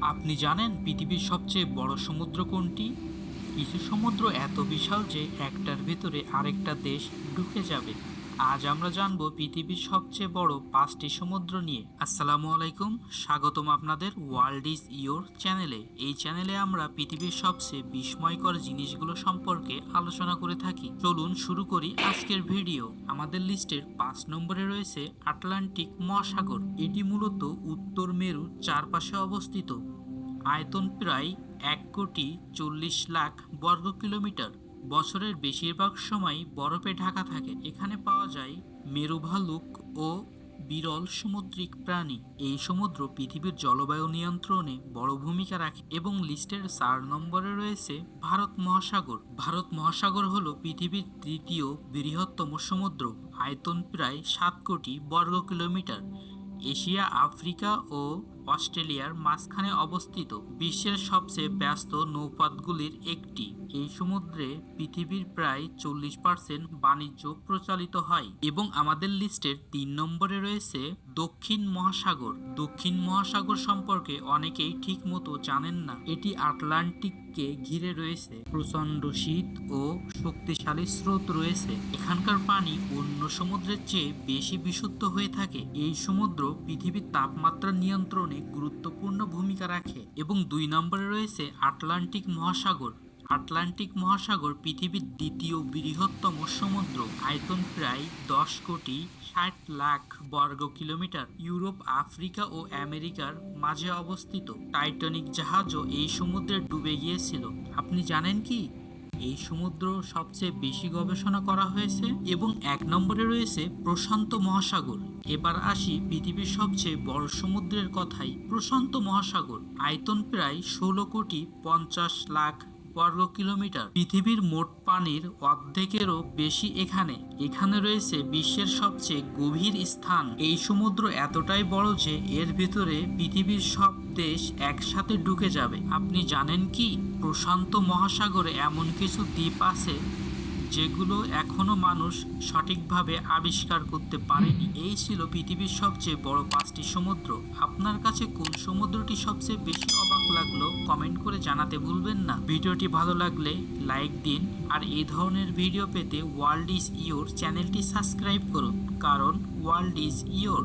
আপনি জানেন পৃথিবীর সবচেয়ে বড় সমুদ্র কোনটি? কিছু সমুদ্র এত বিশাল যে একটার ভেতরে আরেকটা দেশ ঢুকে যাবে। আজ আমরা জানব পৃথিবীর সবচেয়ে বড় পাঁচটি সমুদ্র নিয়ে। আসসালামু আলাইকুম, স্বাগতম আপনাদের ওয়ার্ল্ড ইজ ইয়োর চ্যানেলে এই চ্যানেলে আমরা পৃথিবীর সবচেয়ে বিস্ময়কর জিনিসগুলো সম্পর্কে আলোচনা করে থাকি। চলুন শুরু করি আজকের ভিডিও। আমাদের লিস্টের পাঁচ নম্বরে রয়েছে আটলান্টিক মহাসাগর। এটি মূলত উত্তর মেরুর চারপাশে অবস্থিত। আয়তন প্রায় এক কোটি চল্লিশ লাখ বর্গ কিলোমিটার। বছরের বেশিরভাগ সময় বরফে ঢাকা থাকে। এখানে পাওয়া যায় মেরু ভালুক ও বিরল সামুদ্রিক প্রাণী। এই সমুদ্র পৃথিবীর জলবায়ু নিয়ন্ত্রণে বড় ভূমিকা রাখে এবং লিস্টের চার নম্বরে রয়েছে ভারত মহাসাগর। ভারত মহাসাগর হলো পৃথিবীর তৃতীয় বৃহত্তম সমুদ্র। আয়তন প্রায় সাত কোটি বর্গ কিলোমিটার। এশিয়া, আফ্রিকা ও অস্ট্রেলিয়ার মাঝখানে অবস্থিত বিশ্বের সবচেয়ে ব্যস্ত নৌপথগুলির একটি। এই সমুদ্রে পৃথিবীর প্রায় চল্লিশ পার্সেন্ট বাণিজ্য প্রচালিত হয় এবং আমাদের লিস্টের তিন নম্বরে রয়েছে দক্ষিণ মহাসাগর। দক্ষিণ মহাসাগর সম্পর্কে অনেকেই ঠিক মতো জানেন না। এটি আটলান্টিককে ঘিরে রয়েছে। প্রচণ্ড শীত ও শক্তিশালী স্রোত রয়েছে। এখানকার পানি অন্য সমুদ্রের চেয়ে বেশি বিশুদ্ধ হয়ে থাকে। এই সমুদ্র পৃথিবীর তাপমাত্রা নিয়ন্ত্রণে গুরুত্বপূর্ণ ভূমিকা রাখে এবং দুই নম্বরে রয়েছে আটলান্টিক মহাসাগর। আটলান্টিক মহাসাগর পৃথিবীর দ্বিতীয় বৃহত্তম সমুদ্র। আয়তন প্রায় দশ কোটি ষাট লাখ বর্গ কিলোমিটার। ইউরোপ, আফ্রিকা ও আমেরিকার মাঝে অবস্থিত। টাইটানিক জাহাজও এই সমুদ্রে ডুবে গিয়েছিল। আপনি জানেন কি? এই সমুদ্র সবচেয়ে বেশি গবেষণা করা হয়েছে এবং এক নম্বরে রয়েছে প্রশান্ত মহাসাগর। এবার আসি পৃথিবীর সবচেয়ে বড় সমুদ্রের কথাই, প্রশান্ত মহাসাগর। আয়তন প্রায় ষোলো কোটি পঞ্চাশ লাখ বর্গ কিলোমিটার। পৃথিবীর মোট পানির অর্ধেকেরও বেশি এখানে। এখানে রয়েছে বিশ্বের সবচেয়ে গভীর স্থান। এই সমুদ্র এতটাই বড় যে এর ভিতরে পৃথিবীর সব দেশ একসাথে ঢুকে যাবে। আপনি জানেন কি? প্রশান্ত মহাসাগরে এমন কিছু দ্বীপ আছে যেগুলো এখনও মানুষ সঠিকভাবে আবিষ্কার করতে পারেনি। এই ছিল পৃথিবীর সবচেয়ে বড় পাঁচটি সমুদ্র। আপনার কাছে কোন সমুদ্রটি সবচেয়ে বেশি অবাক লাগল কমেন্ট করে জানাতে ভুলবেন না। ভিডিওটি ভালো লাগলে লাইক দিন আর এই ধরনের ভিডিও পেতে ওয়ার্ল্ড ইজ ইয়োর চ্যানেলটি সাবস্ক্রাইব করুন। কারণ ওয়ার্ল্ড ইজ ইয়োর।